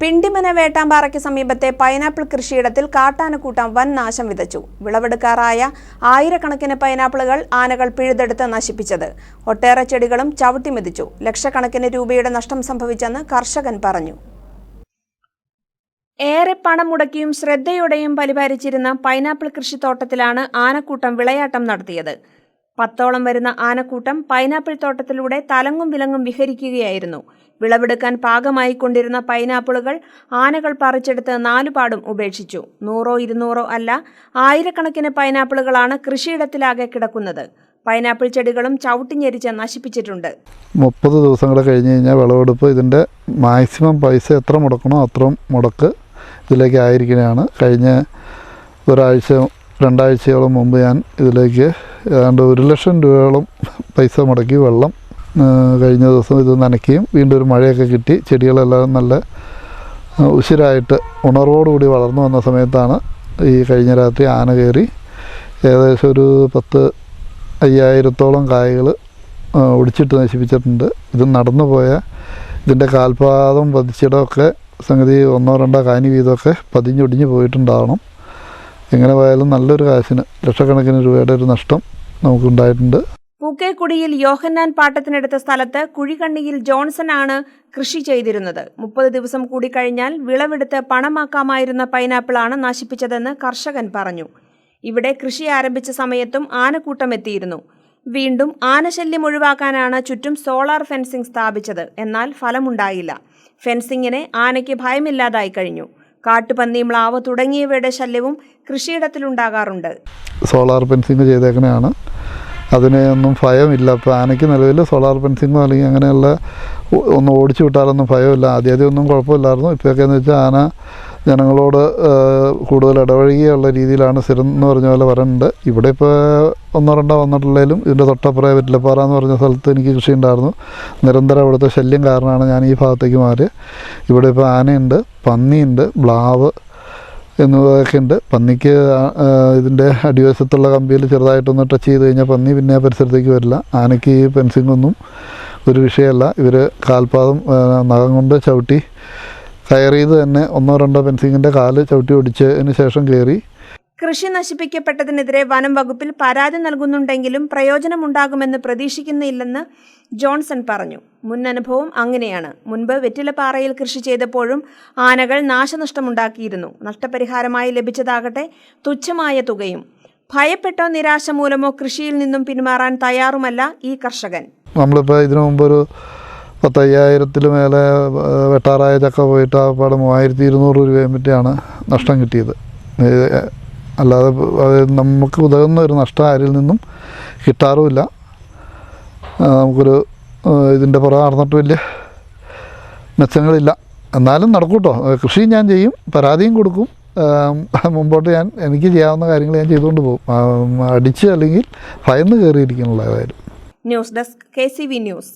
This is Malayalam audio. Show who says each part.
Speaker 1: പിണ്ടിമന വേട്ടാമ്പാറയ്ക്ക് സമീപത്തെ പൈനാപ്പിൾ കൃഷിയിടത്തിൽ കാട്ടാനക്കൂട്ടം വൻ നാശം വിതച്ചു. വിളവെടുക്കാറായ ആയിരക്കണക്കിന് പൈനാപ്പിളുകൾ ആനകൾ പിഴുതെടുത്ത് നശിപ്പിച്ചത്. ഒട്ടേറെ ചെടികളും ചവിട്ടിമെതിച്ചു ലക്ഷക്കണക്കിന് രൂപയുടെ നഷ്ടം സംഭവിച്ചെന്ന് കർഷകൻ പറഞ്ഞു. ഏറെ പണം മുടക്കിയും ശ്രദ്ധയോടെയും പരിപാലിച്ചിരുന്ന പൈനാപ്പിൾ കൃഷിത്തോട്ടത്തിലാണ് ആനക്കൂട്ടം വിളയാട്ടം നടത്തിയത്. പത്തോളം വരുന്ന ആനക്കൂട്ടം പൈനാപ്പിൾ തോട്ടത്തിലൂടെ തലങ്ങും വിലങ്ങും വിഹരിക്കുകയായിരുന്നു. വിളവെടുക്കാൻ പാകമായി കൊണ്ടിരുന്ന പൈനാപ്പിളുകൾ ആനകൾ പറിച്ചെടുത്ത് നാലുപാടും ഉപേക്ഷിച്ചു. നൂറോ ഇരുന്നൂറോ അല്ല ആയിരക്കണക്കിന് പൈനാപ്പിളുകളാണ് കൃഷിയിടത്തിലാകെ കിടക്കുന്നത്. പൈനാപ്പിൾ ചെടികളും ചവിട്ടിഞ്ഞെരിച്ച് നശിപ്പിച്ചിട്ടുണ്ട്.
Speaker 2: മുപ്പത് ദിവസം കൂടെ കഴിഞ്ഞ് കഴിഞ്ഞാൽ വിളവെടുപ്പ് ഇതിന്റെ മാക്സിമം പൈസ എത്ര മുടക്കണോ അത്രയും മുടക്ക് ഇതിലേക്ക് ആയിരിക്കുന്നതാണ് കഴിഞ്ഞ ഒരാഴ്ച രണ്ടാഴ്ചയോളം മുമ്പ് ഞാൻ ഇതിലേക്ക് ഏതാണ്ട് ഒരു ലക്ഷം രൂപയോളം പൈസ മുടക്കി വെള്ളം കഴിഞ്ഞ ദിവസം ഇത് നനയ്ക്കുകയും വീണ്ടും ഒരു മഴയൊക്കെ കിട്ടി. ചെടികളെല്ലാം നല്ല ഉശിരായിട്ട് ഉണർവോടുകൂടി വളർന്നു വന്ന സമയത്താണ് ഈ കഴിഞ്ഞ രാത്രി ആന കയറി. ഏകദേശം ഒരു പത്ത് അയ്യായിരത്തോളം കായകൾ ഒടിച്ചിട്ട് നശിപ്പിച്ചിട്ടുണ്ട്. ഇത് നടന്നു പോയ ഇതിന്റെ കാൽപാദം പതിച്ചിടമൊക്കെ സംഗതി ഒന്നോ രണ്ടോ കാനി വീതമൊക്കെ പതിഞ്ഞൊടിഞ്ഞ് പോയിട്ടുണ്ടാവണം. എങ്ങനെ പോയാലും നല്ലൊരു കാശിന് ലക്ഷക്കണക്കിന് രൂപയുടെ ഒരു നഷ്ടം നമുക്കുണ്ടായിട്ടുണ്ട്.
Speaker 1: പൂക്കേക്കുടിയിൽ യോഹന്നാൻ പാട്ടത്തിനെടുത്ത സ്ഥലത്ത് കുഴിക്കണ്ണിയിൽ ജോൺസൺ ആണ് കൃഷി ചെയ്തിരുന്നത്. മുപ്പത് ദിവസം കൂടി കഴിഞ്ഞാൽ വിളവെടുത്ത് പണമാക്കാമായിരുന്ന പൈനാപ്പിളാണ് നശിപ്പിച്ചതെന്ന് കർഷകൻ പറഞ്ഞു. ഇവിടെ കൃഷി ആരംഭിച്ച സമയത്തും ആനക്കൂട്ടം എത്തിയിരുന്നു. വീണ്ടും ആനശല്യം ഒഴിവാക്കാനാണ് ചുറ്റും സോളാർ ഫെൻസിംഗ് സ്ഥാപിച്ചത്. എന്നാൽ ഫലമുണ്ടായില്ല. ഫെൻസിങ്ങിന് ആനയ്ക്ക് ഭയമില്ലാതായി കഴിഞ്ഞു. കാട്ടുപന്നി മ്ലാവ് തുടങ്ങിയവയുടെ ശല്യവും കൃഷിയിടത്തിലുണ്ടാകാറുണ്ട്.
Speaker 2: Solar fencing ചെയ്തേക്കണെയാണ്. അതിനെ ഒന്നും ഭയമില്ല. ഇപ്പോൾ ആനയ്ക്ക് നിലവിൽ സോളാർ ഫെൻസിങ്ങോ അല്ലെങ്കിൽ അങ്ങനെയുള്ള ഒന്നും ഓടിച്ചു വിട്ടാലൊന്നും ഭയമില്ല. ആദ്യം ആദ്യം ഒന്നും കുഴപ്പമില്ലായിരുന്നു. ഇപ്പോഴൊക്കെ എന്ന് വെച്ചാൽ ആന ജനങ്ങളോട് കൂടുതൽ ഇടപഴകിയുള്ള രീതിയിലാണ് സ്ഥിരം എന്ന് പറഞ്ഞ പോലെ പറയുന്നുണ്ട് ഇവിടെ ഇപ്പോൾ ഒന്നോ രണ്ടോ വന്നിട്ടുള്ളതിലും ഇതിന്റെ തൊട്ടപ്പുറേ വെറ്റിലപ്പാറ എന്ന് പറഞ്ഞ സ്ഥലത്ത് എനിക്ക് കൃഷി ഉണ്ടായിരുന്നു നിരന്തരം അവിടുത്തെ ശല്യം കാരണമാണ് ഞാൻ ഈ ഭാഗത്തേക്ക് മാറി ഇവിടെ ഇപ്പോൾ ആനയുണ്ട് പന്നിയുണ്ട് ബ്ലാവ് എന്നിവയൊക്കെ ഉണ്ട് പന്നിക്ക് ഇതിന്റെ അടിവശത്തുള്ള കമ്പിയിൽ ചെറുതായിട്ടൊന്ന് ടച്ച് ചെയ്ത് കഴിഞ്ഞാൽ പന്നി പിന്നെ ആ പരിസരത്തേക്ക് വരില്ല. ആനയ്ക്ക് ഈ ഫെൻസിങ്ങൊന്നും ഒരു വിഷയമല്ല. ഇവർ കാൽപാദം നഖം കൊണ്ട് ചവിട്ടി കയറിയത് തന്നെ ഒന്നോ രണ്ടോ ഫെൻസിങ്ങിന്റെ കാൽ ചവിട്ടി ഒടിച്ചതിന് ശേഷം കയറി
Speaker 1: കൃഷി നശിപ്പിക്കപ്പെട്ടതിനെതിരെ വനം വകുപ്പിൽ പരാതി നൽകുന്നുണ്ടെങ്കിലും പ്രയോജനമുണ്ടാകുമെന്ന് പ്രതീക്ഷിക്കുന്നില്ലെന്ന് ജോൺസൺ പറഞ്ഞു. മുൻ അനുഭവം അങ്ങനെയാണ്. മുൻപ് വെറ്റിലപ്പാറയിൽ കൃഷി ചെയ്തപ്പോഴും ആനകൾ നാശനഷ്ടമുണ്ടാക്കിയിരുന്നു. നഷ്ടപരിഹാരമായി ലഭിച്ചതാകട്ടെ തുച്ഛമായ തുകയും. ഭയപ്പെട്ടോ നിരാശ മൂലമോ കൃഷിയിൽ നിന്നും പിന്മാറാൻ തയ്യാറുമല്ല ഈ കർഷകൻ.
Speaker 2: നമ്മളിപ്പോൾ ഇതിനു മുമ്പ് ഒരു പത്തയ്യായിരത്തിൽ മേലെ വെട്ടാറായ ചക്ക പോയിട്ട് ആ പാടെ മൂവായിരത്തി ഇരുന്നൂറ് രൂപയും പറ്റിയാണ് നഷ്ടം കിട്ടിയത്. അല്ലാതെ അത് നമുക്ക് ഉതകുന്ന ഒരു നഷ്ടം ആരിൽ നിന്നും കിട്ടാറുമില്ല. നമുക്കൊരു ഇതിന്റെ പുറകെ നടന്നിട്ട് വലിയ മെച്ചങ്ങളില്ല. എന്നാലും നടക്കും കേട്ടോ കൃഷി ഞാൻ ചെയ്യും പരാതിയും കൊടുക്കും. മുമ്പോട്ട് ഞാൻ എനിക്ക് ചെയ്യാവുന്ന കാര്യങ്ങൾ ഞാൻ ചെയ്തുകൊണ്ട് പോകും. അടിച്ച് അല്ലെങ്കിൽ ഭയന്ന് കയറിയിരിക്കുന്നുള്ള ഏതായാലും
Speaker 1: news desk K C V news.